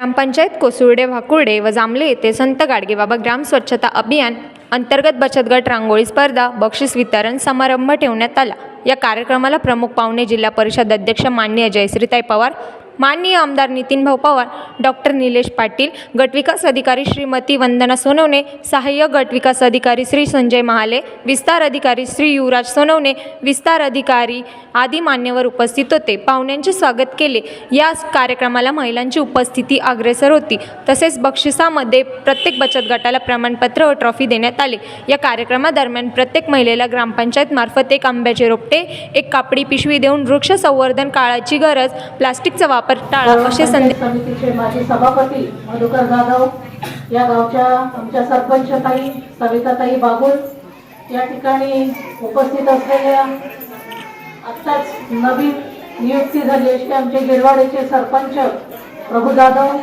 ग्रामपंचायत कोसुर्डे भाकुर्डे व जांभले येथे संत गाडगेबाबा ग्राम स्वच्छता अभियान अंतर्गत बचत गट रांगोळी स्पर्धा बक्षीस वितरण समारंभ ठेवण्यात आला. या कार्यक्रमाला प्रमुख पाहुणे जिल्हा परिषद अध्यक्ष माननीय जयश्रीताई पवार माननीय आमदार नितीनभाऊ पवार डॉक्टर निलेश पाटील गटविकास अधिकारी श्रीमती वंदना सोनवणे सहाय्यक गटविकास अधिकारी श्री संजय महाले विस्तार अधिकारी श्री युवराज सोनवणे विस्तार अधिकारी आदी मान्यवर उपस्थित होते. पाहुण्यांचे स्वागत केले. या कार्यक्रमाला महिलांची उपस्थिती अग्रेसर होती. तसेच बक्षिसामध्ये प्रत्येक बचत गटाला प्रमाणपत्र व ट्रॉफी देण्यात आले. या कार्यक्रमादरम्यान प्रत्येक महिलेला ग्रामपंचायतमार्फत एक आंब्याचे रोपटे एक कापडी पिशवी देऊन वृक्ष संवर्धन काळाची गरज प्लास्टिकचा वापर टाळा असे समितीचे माजी सभापती मधुकर जाधव या गावच्या आमच्या सरपंच ताई सविताताई बागुल या ठिकाणी उपस्थित असलेल्या आत्ताच नवीन नियुक्ती झाली अशी आमचे गिरवाडेचे सरपंच प्रभू जाधव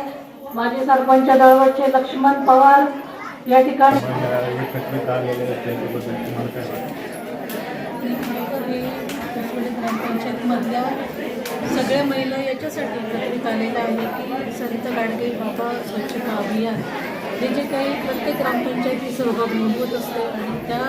माजी सरपंच दळवटचे लक्ष्मण पवार या ठिकाणी ग्रामपंचायतमधल्या सगळ्या महिला याच्यासाठी एकत्रित आलेल्या आहे की संत गाडगे बाबा स्वच्छता अभियान हे जे काही प्रत्येक ग्रामपंचायती सहभाग नोंदवत असते आणि त्या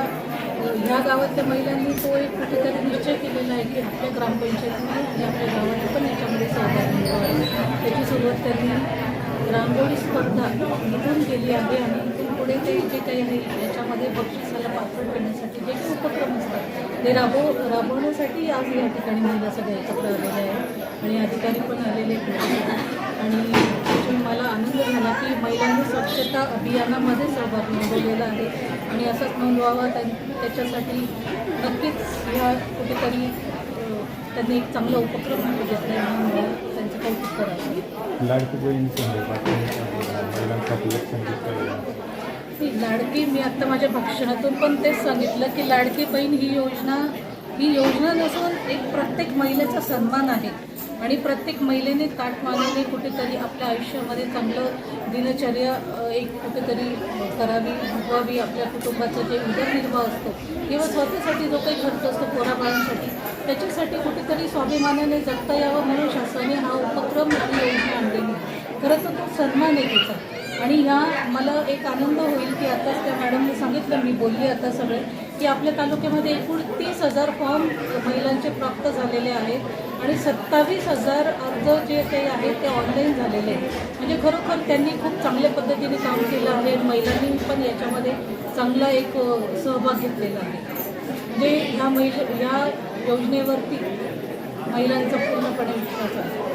ह्या गावातल्या महिलांनी तो एक कुठेतरी निश्चय केलेला आहे की आपल्या ग्रामपंचायतीने आणि आपल्या गावाने पण याच्यामध्ये सहभाग नोंदवावा. त्याची सुरुवात त्यांनी रांगोळी स्पर्धा निघून केली आहे आणि इथून पुढे ते जे काही आहे याच्यामध्ये बक्षिसाला पात्र करण्यासाठी जे काही उपक्रम असतात ते राबव राबवण्यासाठी आज या ठिकाणी महिला सगळ्या एकत्र आलेल्या आहेत. आणि अधिकारी पण आलेले आणि त्यातून मला आनंद झाला की महिलांनी स्वच्छता अभियानामध्ये सहभाग नोंदवलेला आहे. आणि असंच नोंदवावा त्यां- त्याच्यासाठी नक्कीच ह्या कुठेतरी त्यांनी एक चांगला उपक्रम घेतला आहे म्हणून मला त्यांचं कौतुक करावं लाडकी मी आत्ता माझ्या भाषणातून पण तेच सांगितलं की लाडकी बहीण ही योजना ही योजना नसून एक प्रत्येक महिलेचा सन्मान आहे. आणि प्रत्येक महिलेने ताटमानेने कुठेतरी आपल्या आयुष्यामध्ये चांगलं दिनचर्या एक कुठेतरी करावी भगवावी आपल्या कुटुंबाचा जे उदरनिर्वाह असतो किंवा स्वतःसाठी जो काही खर्च असतो पोराबाळांसाठी त्याच्यासाठी कुठेतरी स्वाभिमानाने जगता यावं म्हणून शासनाने हा उपक्रम आणि योजना आणलेली खरंच खरं तर तो सन्मान आहे तिचा आणि ह्या मला एक आनंद होईल की आताच त्या मॅडमने सांगितलं मी बोलली आता सगळे. की आपल्या तालुक्यामध्ये एकूण तीस हजार फॉर्म महिलांचे प्राप्त झालेले आहेत आणि सत्तावीस हजार अर्ज जे काही आहेत ते ऑनलाईन झालेले आहेत. म्हणजे खरोखर त्यांनी खूप चांगल्या पद्धतीने काम केलं आहे. महिलांनी पण याच्यामध्ये चांगला एक सहभाग घेतलेला आहे. म्हणजे ह्या महिला ह्या योजनेवरती महिलांचा पूर्णपणे विश्वास आहे.